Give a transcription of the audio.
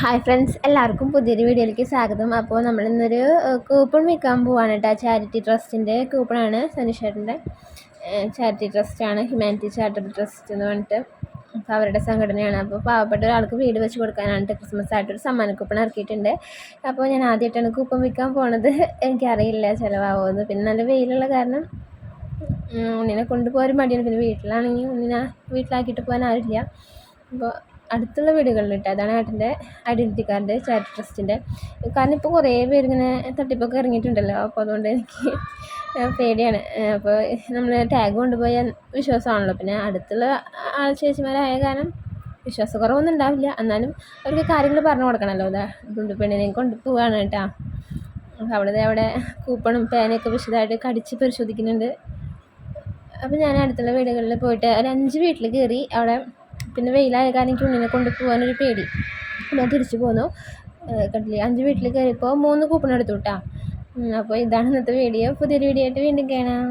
Hi friends എല്ലാവർക്കും പുതിയൊരു വീഡിയോയിലേക്ക് സ്വാഗതം. അപ്പോൾ നമ്മൾ ഇന്നൊരു കൂപ്പൺ വിൽക്കാൻ പോവാണ് കേട്ടോ ചാരിറ്റി ട്രസ്റ്റിന്റെ കൂപ്പണാണ് സനുഷേട്ടന്റെ. ചാരിറ്റി ട്രസ്റ്റാണ് ഹ്യൂമാനിറ്റി ചാരിറ്റബിൾ ട്രസ്റ്റ് എന്ന് പറഞ്ഞിട്ട്. അപ്പോൾ അവരുടെ സംഘടനയാണ്. അപ്പോൾ പാവപ്പെട്ട ഒരാൾക്ക് വീട് വെച്ച് കൊടുക്കാനാണ് ക്രിസ്മസ് ആയിട്ടൊരു സമ്മാന കൂപ്പൺ ഇറക്കിയിട്ടുണ്ട്. അപ്പോൾ ഞാൻ ആദ്യമായിട്ടാണ് കൂപ്പൺ വിൽക്കാൻ പോണത്. എനിക്കറിയില്ല ചിലവാകുമെന്ന് പിന്നെ നല്ല വെയിലുള്ള കാരണം ഉണ്ണിനെ കൊണ്ടുപോകാൻ മടിയാണ്. പിന്നെ വീട്ടിലാണെങ്കിൽ ഉണ്ണിനെ വീട്ടിലാക്കിയിട്ട് പോകാൻ അപ്പോൾ അടുത്തുള്ള വീടുകളിൽ ഇട്ട്. അതാണ് ഏട്ടന്റെ ഐഡന്റിറ്റി കാർഡ് ചാരിറ്റി ട്രസ്റ്റിന്റെ കാരണം ഇപ്പോൾ കുറേ പേര് ഇങ്ങനെ തട്ടിപ്പൊക്കെ ഇറങ്ങിയിട്ടുണ്ടല്ലോ. അപ്പോൾ അതുകൊണ്ട് എനിക്ക് പേടിയാണ്. അപ്പോൾ നമ്മൾ ടാഗ് കൊണ്ടുപോയാൽ വിശ്വാസമാണല്ലോ. പിന്നെ അടുത്തുള്ള ആൾ ചേച്ചിമാരായ കാരണം വിശ്വാസക്കുറവൊന്നും ഉണ്ടാവില്ല എന്നാലും അവർക്ക് കാര്യങ്ങൾ പറഞ്ഞു കൊടുക്കണമല്ലോ. അതാ ഗുണ്ടു പെണ്ണിനെ കൊണ്ട് കേട്ടോ. അപ്പോൾ അവിടെ അവിടെ കൂപ്പണും പേനയൊക്കെ വിശദമായിട്ട് കടിച്ച് പരിശോധിക്കുന്നുണ്ട്. അപ്പോൾ ഞാൻ അടുത്തുള്ള വീടുകളിൽ പോയിട്ട് ഒരു അഞ്ച് വീട്ടിൽ കയറി അവിടെ പിന്നെ വെയിലായ കാരണം എനിക്ക് ഉണ്ണിനെ കൊണ്ട് പോകാനൊരു പേടി. ഞാൻ തിരിച്ചു പോന്നു. കണ്ടില്ലേ? അഞ്ച് വീട്ടിൽ കയറിയപ്പോൾ മൂന്ന് കൂപ്പൺ എടുത്തു കേട്ടോ അപ്പോൾ ഇതാണ് ഇന്നത്തെ വീഡിയോ പുതിയൊരു വീഡിയോ ആയിട്ട് വീണ്ടും കാണാം.